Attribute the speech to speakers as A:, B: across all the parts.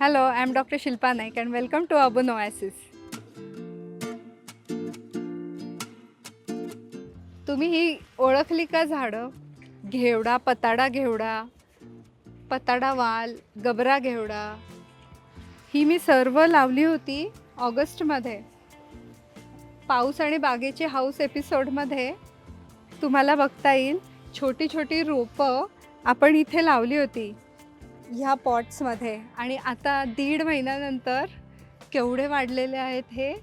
A: Hello I am doctor Shilpa Naik and welcome to Urban Oasis. तुम्ही ही ओळखली का झाडं? घेवडा पताडा घेवडा पताडा वाल गबरा घेवडा. ही मी सर्व लावली होती ऑगस्टमध्ये. पाऊस आणि बागेचे हाऊस एपिसोडमध्ये तुम्हाला बघता येईल. छोटी छोटी रोपं आपण इथे लावली होती. ह्या पॉट्समध्ये. आणि आता दीड महिन्यानंतर केवढे वाढलेले आहेत हे?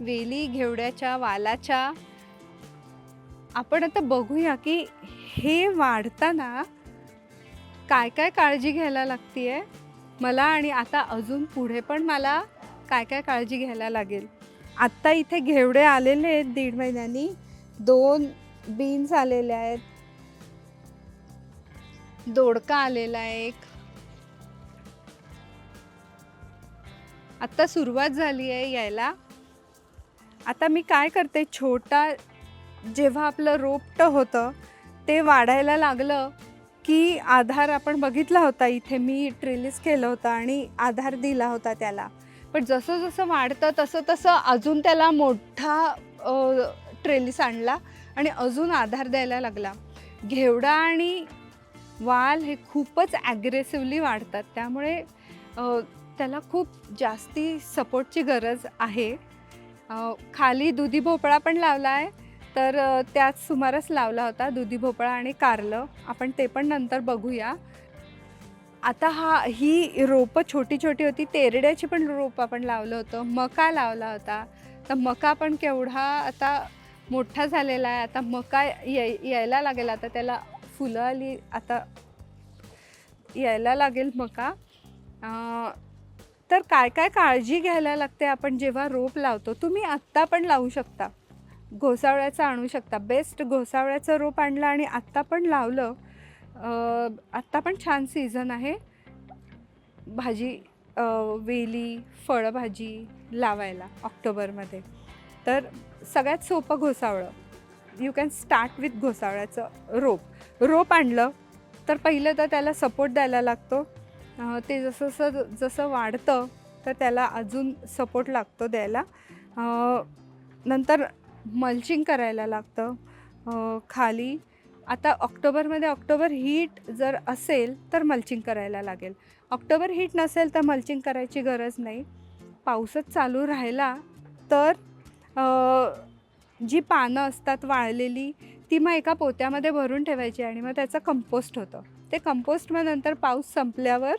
A: वेली घेवड्याच्या वालाच्या. आपण आता बघूया की हे वाढताना काय काय काळजी घ्यायला लागतीये? मला आणि आता अजून पुढे पण मला काय काय काळजी घ्यायला लागेल? आत्ता इथे घेवडे आलेले आहेत दीड महिन्यांनी. दोन बीन्स आलेले आहेत. दोडका आलेला आहे एक. आत्ता सुरुवात झाली आहे यायला. आता मी काय करते छोटा जेव्हा आपलं रोपटं होतं ते वाढायला लागलं की आधार आपण बघितला होता इथे मी ट्रेलिस केलं होतं आणि आधार दिला होता त्याला. पण जसं जसं वाढतं तसं तसं अजून त्याला मोठा ट्रेलिस आणला आणि अजून आधार द्यायला लागला. घेवडा आणि वाल हे खूपच ॲग्रेसिव्हली वाढतात. त्यामुळे त्याला खूप जास्ती सपोर्टची गरज आहे. खाली दुधी भोपळा पण लावला आहे तर त्याच सुमारास लावला होता दुधी भोपळा आणि कारलं. आपण ते पण नंतर बघूया. आता हा ही रोपं छोटी छोटी होती. तेरड्याची पण रोप आपण लावलं होतं. मका लावला होता. तर मका पण केवढा आता मोठा झालेला आहे. आता मका यायला लागेल. आता त्याला फुलं आली आता यायला लागेल मका. तर काय काय काळजी घ्यायला लागते आपण जेव्हा रोप लावतो? तुम्ही आत्ता पण लावू शकता. घोसावळ्याचं आणू शकता. बेस्ट घोसावळ्याचं रोप आणलं आणि आत्ता पण लावलं. आत्ता पण छान सीझन आहे. भाजी वेली फळभाजी लावायला ऑक्टोबरमध्ये. तर सगळ्यात सोपं घोसावळं. यू कॅन स्टार्ट विथ घोसाळ्याचं रोप. रोप आणलं तर पहिलं तर त्याला सपोर्ट द्यायला लागतो. ते जसं जसं जसं वाढतं तर त्याला अजून सपोर्ट लागतो द्यायला. नंतर मल्चिंग करायला लागतं खाली. आता ऑक्टोबरमध्ये ऑक्टोबर हीट जर असेल तर मल्चिंग करायला लागेल. ऑक्टोबर हीट नसेल तर मल्चिंग करायची गरज नाही. पाऊसच चालू राहिला तर जी पानं असतात वाळलेली ती मग एका पोत्यामध्ये भरून ठेवायची आणि मग त्याचं कंपोस्ट होतं. ते कंपोस्ट मग नंतर पाऊस संपल्यावर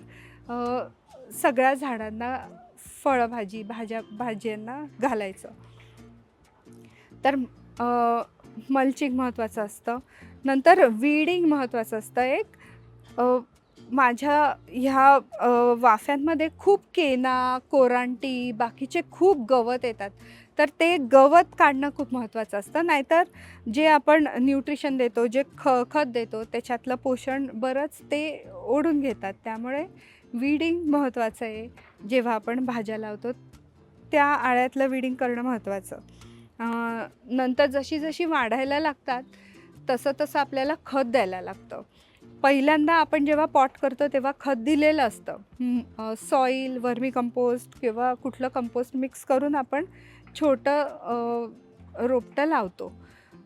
A: सगळ्या झाडांना फळभाजी भाज्या भाज्यांना घालायचं. तर मल्चिंग महत्त्वाचं असतं. नंतर वीडिंग महत्त्वाचं असतं एक. माझ्या ह्या वाफ्यांमध्ये खूप केना कोरांटी बाकीचे खूप गवत येतात. तर ते गवत काढणं खूप महत्त्वाचं असतं. नाहीतर जे आपण न्यूट्रिशन देतो जे ख खत देतो त्याच्यातलं पोषण बरंच ते ओढून घेतात. त्यामुळे वीडिंग महत्त्वाचं आहे. जेव्हा आपण भाज्या लावतो त्या आळ्यातलं विडिंग करणं महत्त्वाचं नंतर जशी जशी वाढायला लागतात तसं तसं आपल्याला खत द्यायला लागतं. पहिल्यांदा आपण जेव्हा पॉट करतो तेव्हा खत दिलेलं असतं. सॉईल वर्मी कंपोस्ट किंवा कुठलं कंपोस्ट मिक्स करून आपण छोटं रोपटं लावतो.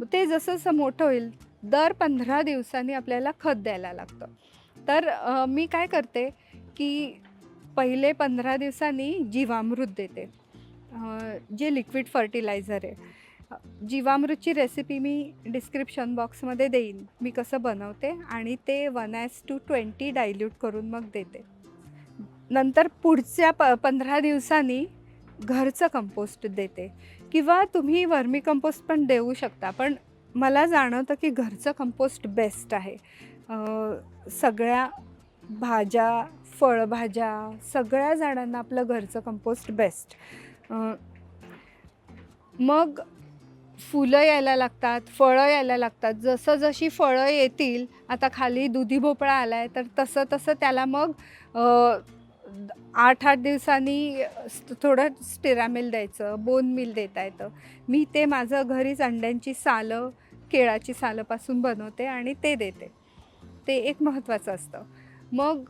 A: ते जसं जसं मोठं होईल दर पंधरा दिवसांनी आपल्याला खत द्यायला लागतं. तर मी काय करते की पहिले पंधरा दिवसांनी जीवामृत देते. जे लिक्विड फर्टिलायझर आहे. जीवामृतची रेसिपी मी डिस्क्रिप्शन बॉक्समध्ये देईन. मी कसं बनवते आणि ते one as two twenty dilute करून मग देते. नंतर पुढच्या प पंधरा दिवसांनी घरचं कंपोस्ट देते. किंवा तुम्ही वर्मी कंपोस्ट पण देऊ शकता पण मला जाणवतं की घरचं कंपोस्ट बेस्ट आहे. सगळ्या भाज्या फळभाज्या सगळ्या झाडांना आपलं घरचं कंपोस्ट बेस्ट मग फुलं यायला लागतात फळं यायला लागतात. जसं जशी फळं येतील आता खाली दुधी भोपळा आला आहे तर तसं तसं त्याला मग आठ आठ दिवसांनी थोडं स्टिरामिल द्यायचं बोन मिल देता येतं. मी ते माझं घरीच अंड्यांची सालं केळाची सालंपासून बनवते आणि ते देते. ते एक महत्त्वाचं असतं. मग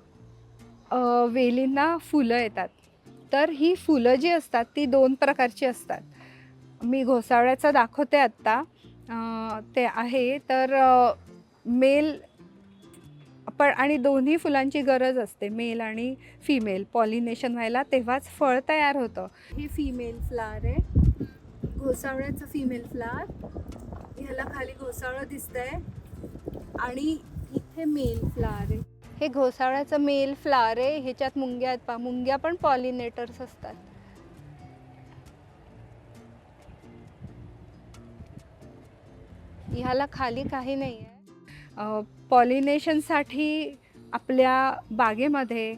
A: वेलींना फुलं येतात. तर ही फुलं जी असतात ती दोन प्रकारची असतात. मी घोसाळ्याचं दाखवते आत्ता. ते आहे. तर मेल पण आणि दोन्ही फुलांची गरज असते मेल आणि फिमेल. पॉलिनेशन व्हायला तेव्हाच फळ तयार होतं. हे फिमेल फ्लावर आहे. घोसावळ्याचं फिमेल फ्लावर ह्याला खाली घोसावळं दिसतंय. आणि इथे मेल फ्लावर आहे. हे घोसावळ्याचं मेल फ्लावर आहे. ह्याच्यात मुंग्या आहेत पा मुंग्या पण पॉलिनेटर्स असतात. ह्याला खाली काही नाही आहे पॉलिनेशनसाठी आपल्या बागेमध्ये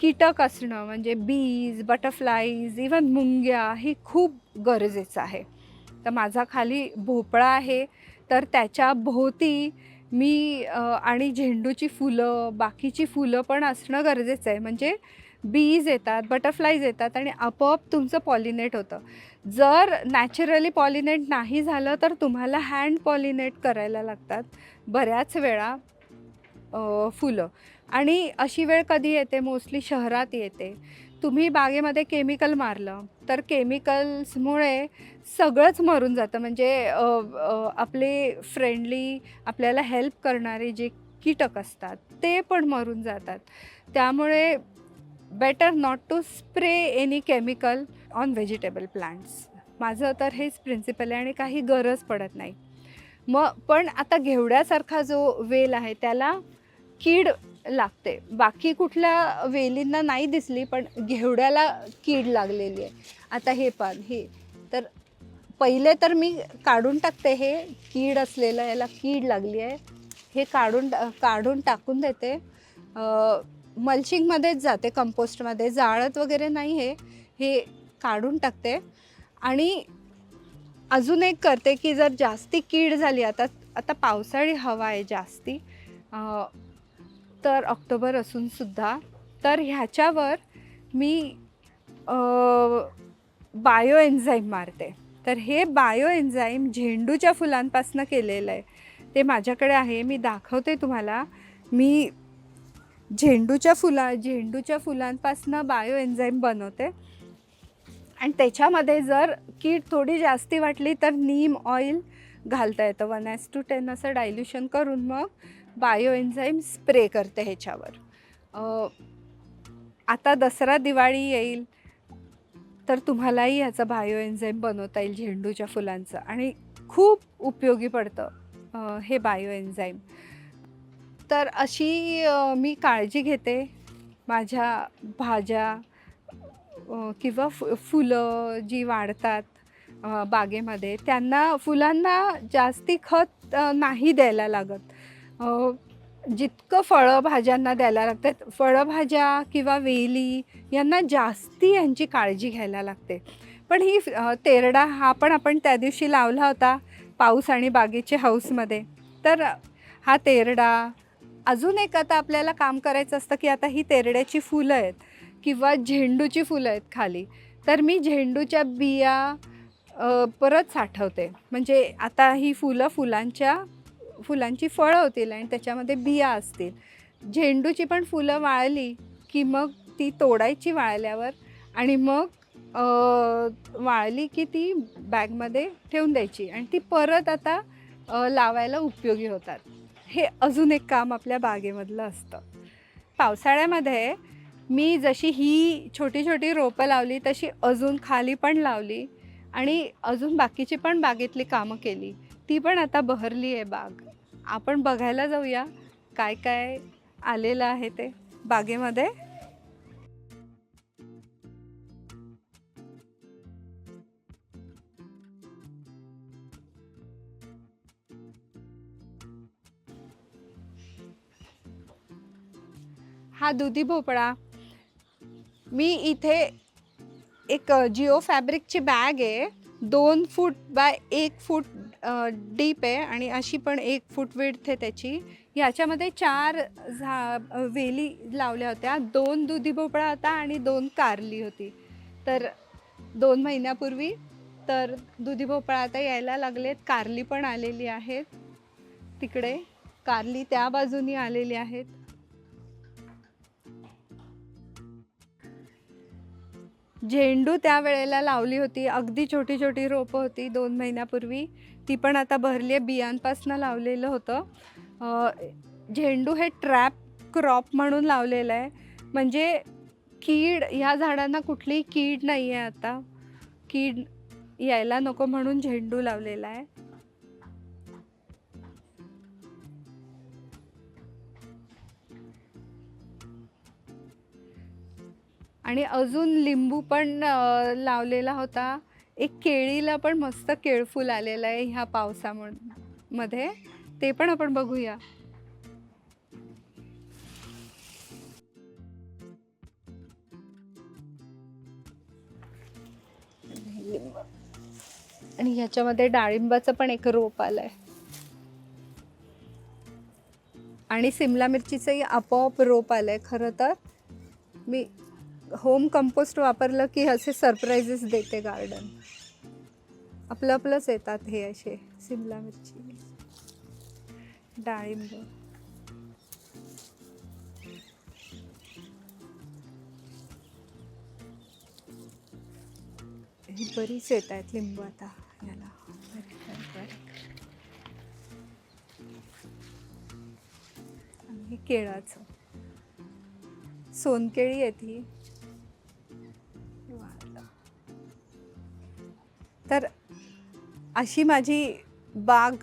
A: कीटक असणं म्हणजे बीज बटरफ्लाईज इवन मुंग्या हे खूप गरजेचं आहे. तर माझा खाली भोपळा आहे तर त्याच्या भोवती मी आणि झेंडूची फुलं बाकीची फुलं पण असणं गरजेचं आहे. म्हणजे बीज येतात बटरफ्लाईज येतात आणि आपोआप तुमचं पॉलिनेट होतं. जर नॅचरली पॉलिनेट नाही झालं तर तुम्हाला हँड पॉलिनेट करायला लागतात बऱ्याच वेळा फुलं. आणि अशी वेळ कधी येते? मोस्टली शहरात येते. तुम्ही बागेमध्ये केमिकल मारलं तर केमिकल्समुळे सगळंच मरून जातं. म्हणजे आपले फ्रेंडली आपल्याला हेल्प करणारे जे कीटक असतात ते पण मरून जातात. त्यामुळे better not to spray any chemical on vegetable plants माझं तर हेच प्रिन्सिपल आहे आणि काही गरज पडत नाही. मग पण आता घेवड्यासारखा जो वेल आहे त्याला कीड लागते. बाकी कुठल्या वेलींना नाही दिसली पण घेवड्याला कीड लागलेली आहे. आता हे पान हे. तर पहिले तर मी काढून टाकते हे. कीड असलेलं याला कीड लागली आहे. हे काढून काढून टाकून देते. मल्चिंगमध्येच जाते कंपोस्टमध्ये. जाळत वगैरे नाही हे हे काढून टाकते. आणि अजून एक करते की जर जास्ती कीड झाली आता आता पावसाळी हवा आहे जास्ती तर ऑक्टोबर असूनसुद्धा तर ह्याच्यावर मी बायो एन्झाईम मारते. तर हे बायो एन्झाईम झेंडूच्या फुलांपासून केलेलं आहे. ते माझ्याकडे आहे मी दाखवते तुम्हाला. मी झेंडूच्या फुला झेंडूच्या फुलांपासून बायो एन्झाईम बनवते. आणि त्याच्यामध्ये जर कीड थोडी जास्ती वाटली तर नीम ऑइल घालता येतं. वन ॲस टू टेन असं डायल्युशन करून मग बायो एन्झाईम स्प्रे करते ह्याच्यावर. आता दसरा दिवाळी येईल तर तुम्हालाही ह्याचं बायो एन्झाईम बनवता येईल झेंडूच्या फुलांचं. आणि खूप उपयोगी पडतं हे बायो एन्झाईम तर अशी मी काळजी घेते. माझ्या भाज्या किंवा फु फुलं जी वाढतात बागेमध्ये त्यांना फुलांना जास्ती खत नाही द्यायला लागत. जितकं फळं भाज्यांना द्यायला लागतात फळभाज्या किंवा वेली यांना जास्ती यांची काळजी घ्यायला लागते. पण ही तेरडा हा पण आपण त्या दिवशी लावला होता पाऊस आणि बागेच्या हाऊसमध्ये तर हा तेरडा अजून एक आता आपल्याला काम करायचं असतं की आता ही तेरड्याची फुलं आहेत किंवा झेंडूची फुलं आहेत खाली. तर मी झेंडूच्या बिया परत साठवते. म्हणजे आता ही फुलं फुलांच्या फुलांची फळं होतील आणि त्याच्यामध्ये बिया असतील. झेंडूची पण फुलं वाळली की मग ती तोडायची वाळल्यावर आणि मग वाळली की ती बॅगमध्ये ठेवून द्यायची आणि ती परत आता लावायला उपयोगी होतात. हे अजून एक काम आपल्या बागेमधलं असतं. पावसाळ्यामध्ये मी जशी ही छोटी छोटी रोपं लावली तशी अजून खाली पण लावली आणि अजून बाकीची पण बागेतली कामं केली ती पण आता बहरली आहे बाग. आपण बघायला जाऊया काय काय आलेलं आहे ते बागेमध्ये. हा दुधी भोपळा. मी इथे एक जिओ फॅब्रिकची बॅग आहे. दोन फूट बाय एक फूट डीप आहे आणि अशी पण एक फूट विड्थ आहे त्याची. ह्याच्यामध्ये चार झा वेली लावल्या होत्या. दोन दुधी भोपळा होता आणि दोन कारली होती. तर दोन महिन्यापूर्वी तर दुधी भोपळा आता यायला लागलेत. कारली पण आलेली आहेत. तिकडे कारली त्या बाजूनी आलेली आहेत. झेंडू त्यावेळेला लावली होती. अगदी छोटी छोटी रोपं होती दोन महिन्यापूर्वी. ती पण आता भरली आहे बियांपासनं लावलेलं होतं. झेंडू हे ट्रॅप क्रॉप म्हणून लावलेलं आहे म्हणजे कीड ह्या झाडांना कुठलीही कीड नाही आहे आता. कीड यायला नको म्हणून झेंडू लावलेला आहे आणि अजून लिंबू पण लावलेला होता. एक केळीला पण मस्त केळफूल आलेलं आहे ह्या पावसामध्ये ते पण आपण बघूया. आणि ह्याच्यामध्ये डाळिंबाचं पण एक रोप आलंय. आणि सिमला मिरचीचंही आपोआप रोप आलंय खरं तर. मी होम कंपोस्ट वापरलं की असे सरप्राईजेस देते गार्डन आपलं आपलंच येतात हे असे सिमला मिरची डाळिंब. ही बरीच येत आहेत लिंबू आता याला. आणि हे केळाचं. सोनकेळी आहे अशी माझी बाग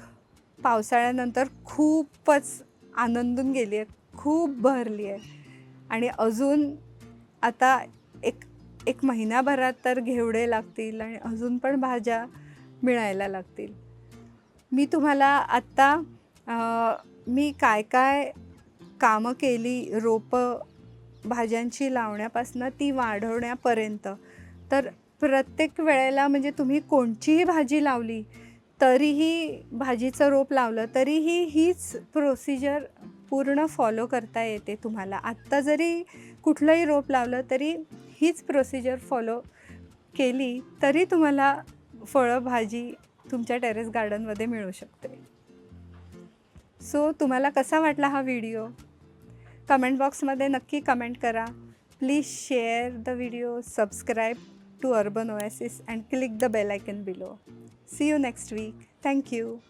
A: पावसाळ्यानंतर खूपच आनंदून गेली आहे. खूप भरली आहे. आणि अजून आता एक एक महिनाभरात तर घेवडे लागतील आणि अजून पण भाज्या मिळायला लागतील. मी तुम्हाला आत्ता मी काय काय कामं केली रोपं भाज्यांची लावण्यापासनं ती वाढवण्यापर्यंत तर प्रत्येक वेळेला म्हणजे तुम्ही कोणचीही भाजी लावली तरीही भाजीचं रोप लावलं तरीही हीच प्रोसिजर पूर्ण फॉलो करता येते तुम्हाला. आत्ता जरी कुठलंही रोप लावलं तरी हीच प्रोसिजर फॉलो केली तरी तुम्हाला फळं भाजी तुमच्या टेरेस गार्डनमध्ये मिळू शकते. सो तुम्हाला कसा वाटला हा व्हिडिओ कमेंट बॉक्समध्ये नक्की कमेंट करा. Please share the video subscribe to Urban Oasis and click the bell icon below. See you next week. Thank you.